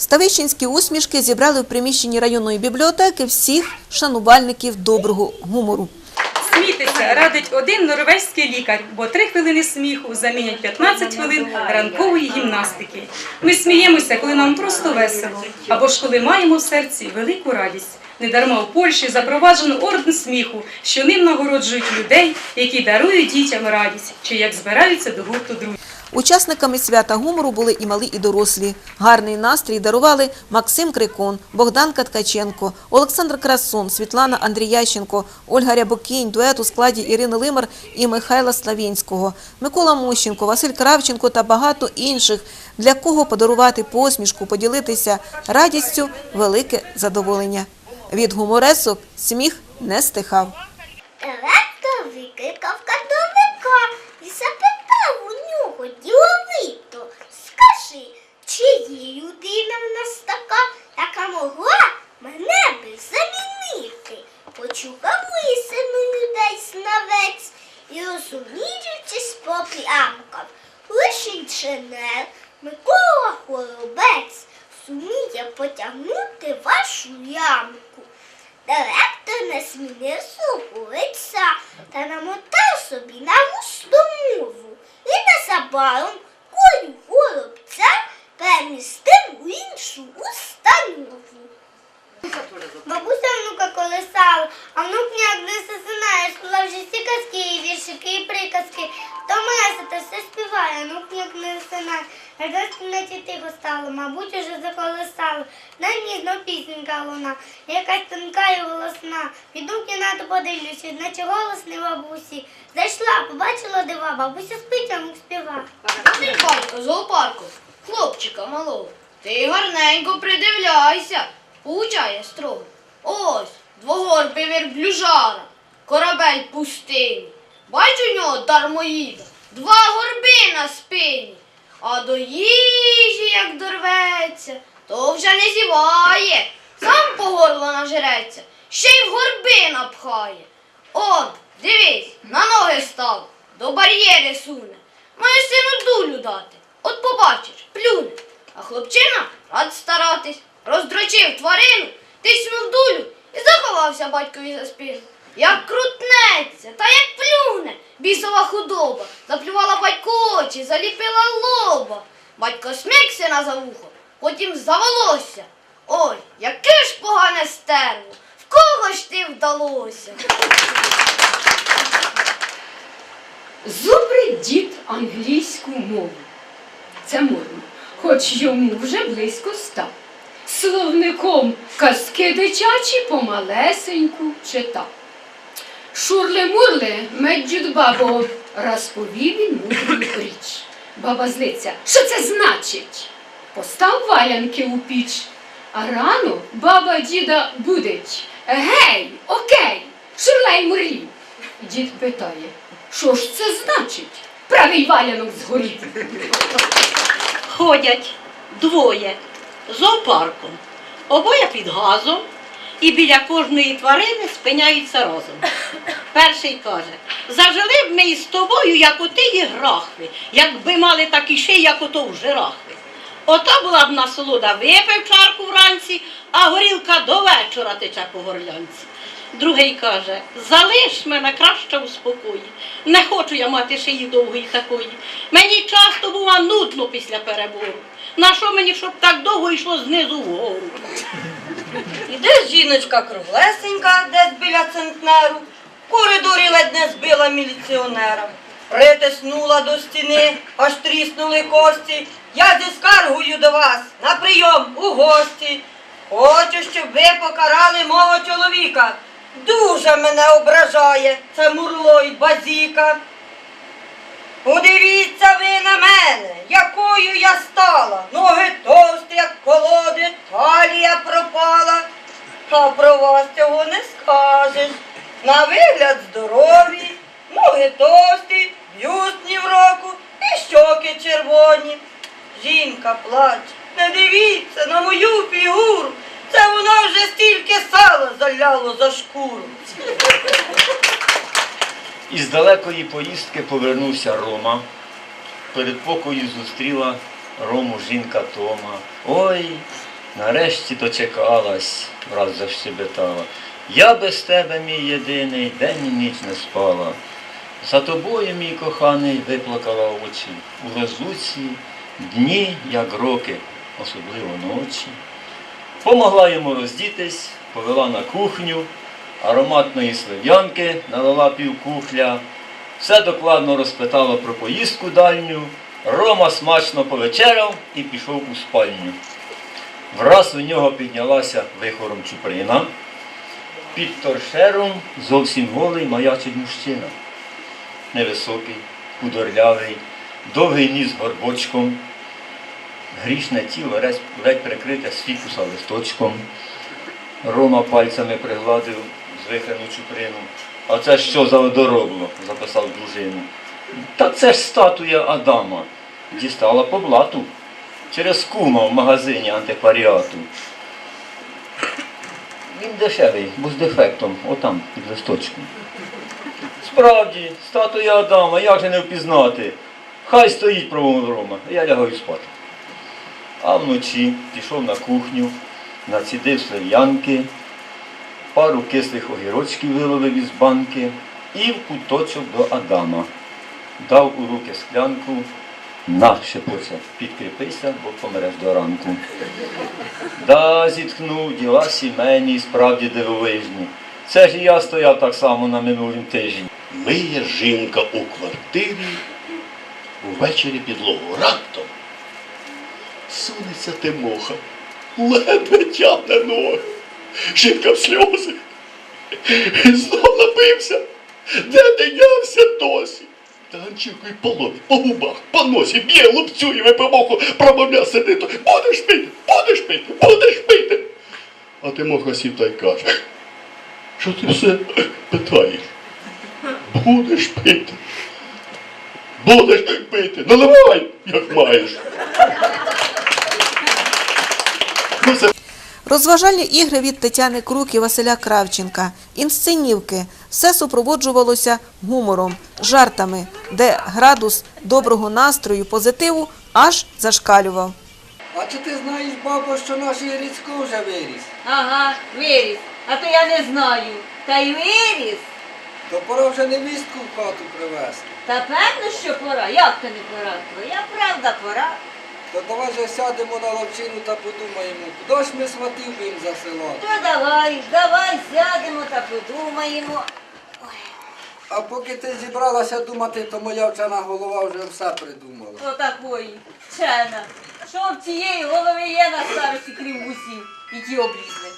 Ставищенські усмішки зібрали в приміщенні районної бібліотеки всіх шанувальників доброго гумору. Смійтеся, радить один норвезький лікар, бо три хвилини сміху замінять 15 хвилин ранкової гімнастики. Ми сміємося, коли нам просто весело, або ж коли маємо в серці велику радість. Недарма в Польщі запроваджено орден сміху, що ним нагороджують людей, які дарують дітям радість, чи як збираються до гурту друзів. Учасниками свята гумору були і малі, і дорослі. Гарний настрій дарували Максим Крикон, Богдан Каткаченко, Олександр Красун, Світлана Андріященко, Ольга Рябокінь, дует у складі Ірини Лимер і Михайла Славінського, Микола Мощенко, Василь Кравченко та багато інших, для кого подарувати посмішку, поділитися радістю – велике задоволення. Від гуморесок сміх не стихав. Ямку. Директор не змінив свого лиця та намотав собі на вусту мову. І незабаром Кімнаті тихо стало, мабуть, уже заколесало. На ній знов пісенька луна, якась тонка і голосна. Піду в кімнату подивлюся, наче голос не бабусі. Зайшла, побачила дива, бабуся спить, а внук співа. Зоопарку, хлопчика малого. Ти гарненько придивляйся, получає строго. Ось, двогорбий верблюжара, корабель пустині. Бач у нього дармоїда, два горби на спині. А до їжі, як дорветься, то вже не зіває, сам по горло нажереться, ще й в горби напхає. Он, дивись, на ноги став, до бар'єри суне. Має сину дулю дати. От побачиш, плюне. А хлопчина рад старатись, роздрочив тварину, тиснув дулю і заховався батькові за спину. Як крутнеться, та як плюне, бісова худоба, заплювала батьку очі, заліпила лоба. Батько смик сина за вухо, потім за волосся. Ой, яке ж погане стерво, в кого ж ти вдалося? Зубрить дід англійську мову. Це модно, хоч йому вже близько ста. Словником казки дитячі помалесеньку читав. Шурле-мурле, меджід бабо, розповів він мудру річ. Баба злиться, що це значить? Постав валянки у піч, а рано баба діда будить. Гей, окей, шурлей мурлі. Дід питає, що ж це значить? Правий валянок згорів. ходять двоє зоопарком, обоє під газом, і біля кожної тварини спиняються розум. Перший каже: зажили б ми із тобою, як оти і грахви, якби мали такі шиї, як ото в жирахви. Ото була б насолода, випив чарку вранці, а горілка до вечора тече по горлянці. Другий каже, залиш мене краще у спокої. Не хочу я мати шиї довгої такої. Мені часто бува нудно після перебору. На що мені, щоб так довго йшло знизу вгору? Іде жіночка круглесенька, десь біля центнеру, в коридорі ледь не збила міліціонера. Притиснула до стіни, аж тріснули кості. Я зі скаргою до вас на прийом у гості. Хочу, щоб ви покарали мого чоловіка. Дуже мене ображає це мурло й базіка. Подивіться ви на мене, якою я стала. Ноги товсті, як колоди, талія пропала. А про вас цього не скажеш. На вигляд здорові, ноги товсті, б'юстні в року і щоки червоні. Жінка плаче, не дивіться на мою фігуру. Це вона вже стільки сала заляло за шкуру. Із далекої поїздки повернувся Рома. Перед покою зустріла Рому жінка Тома. Ой, нарешті дочекалась, враз защебетала. Я без тебе, мій єдиний, день і ніч не спала. За тобою, мій коханий, виплакала очі. У розлуці дні, як роки, особливо ночі. Помогла йому роздітись, повела на кухню, ароматної слив'янки налила півкухля, все докладно розпитала про поїздку дальню. Рома смачно повечеряв і пішов у спальню. Враз у нього піднялася вихором чуприна. Під торшером зовсім голий маячить мужчина. Невисокий, худорлявий, довгий ніс горбочком, грішне тіло ледь- прикрите з фікуса листочком. Рома пальцями пригладив звихрену чуприну. А це що за одоробло? записав дружину. Та це ж статуя Адама. Дістала по блату. Через кума в магазині антикваріату. Він дешевий, бо з дефектом, отам, під листочком. Справді, статуя Адама, як же не впізнати? Хай стоїть промовив Рома, я лягаю спати. А вночі пішов на кухню, націдив слив'янки, пару кислих огірочків виловив із банки і в куточок до Адама. Дав у руки склянку, на, шепоче, підкріпися, бо помреш до ранку. Да, зітхнув, діла сімейні, справді дивовижні. Це ж і я стояв так само на минулім тижні. Миє жінка у квартирі, увечері підлогу раптом. Сунеться Тимоха, ледве тягне ноги. Жінка в сльози. Знов напився. Де динявся досі? Та Ганчіркою полові, по губах, по носі, б'є, лупцює, випивоху, промовляє сердито. Будеш пити, будеш пити, будеш пити. А Тимоха сів та й каже, що ти все питаєш? Будеш пити. Будеш пити. Наливай, як маєш. Ну, це Розважальні ігри від Тетяни Крук і Василя Кравченка, інсценівки – все супроводжувалося гумором, жартами, де градус доброго настрою, позитиву аж зашкалював. А чи ти знаєш, бабо, що наш Ірицько вже виріс? Ага, виріс. А то я не знаю. Та й виріс. То пора вже невістку в хату привезти. Та певно, що пора. Як то не пора? Твоя правда пора. То давай же сядемо на ловчину та подумаємо, куди ж ми сватів будемо засилати. То давай, давай сядемо та подумаємо. А поки ти зібралася думати, то моя вчена голова вже все придумала. Хто такої? Вчена. Що в цієї голови є на старості крім вусів? І ті облізли.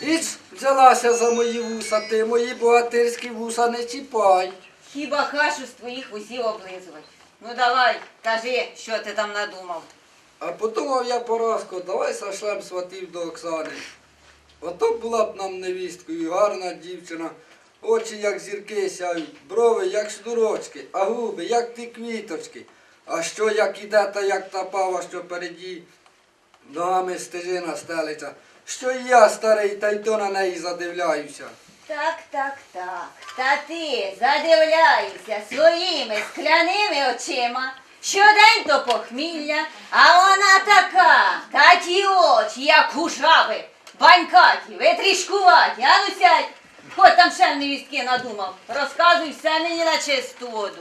Іч взялася за мої вуса, ти мої богатирські вуса не чіпай. Хіба кашу з твоїх вусів облизувати? Ну давай, кажи, що ти там надумав. А подумав я Пороско, давай сошлем сватів до Оксани. Ото була б нам невісткою, гарна дівчина, очі як зірки сяють, брови як шнурочки, а губи як ті квіточки. А що як іде, та як та пава, що переді ногами стежина стелиться. Що і я старий, та й то на неї задивляюся. Так, так, так. Та ти задивляєшся своїми скляними очима. Щодень то похмілля, а вона така, та ті очі, як у банькаті, витрішкуваті, а ну сядь, хоч там ще невістки надумав. Розказуй все мені на чисту воду.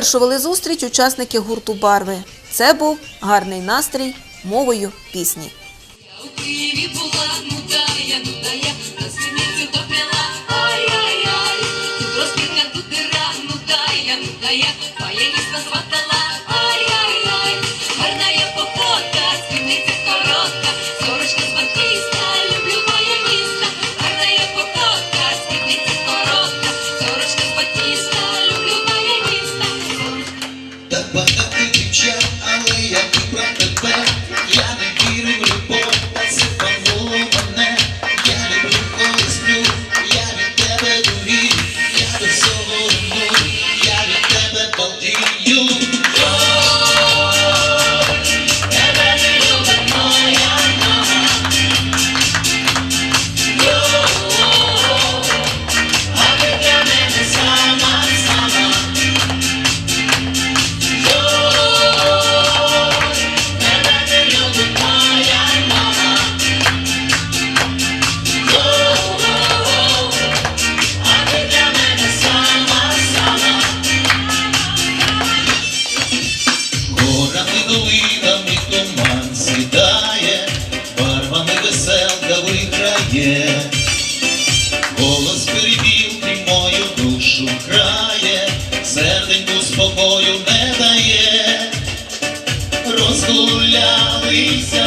Завершували зустріч учасники гурту Барви. Це був гарний настрій мовою пісні. Я не схватала Peace.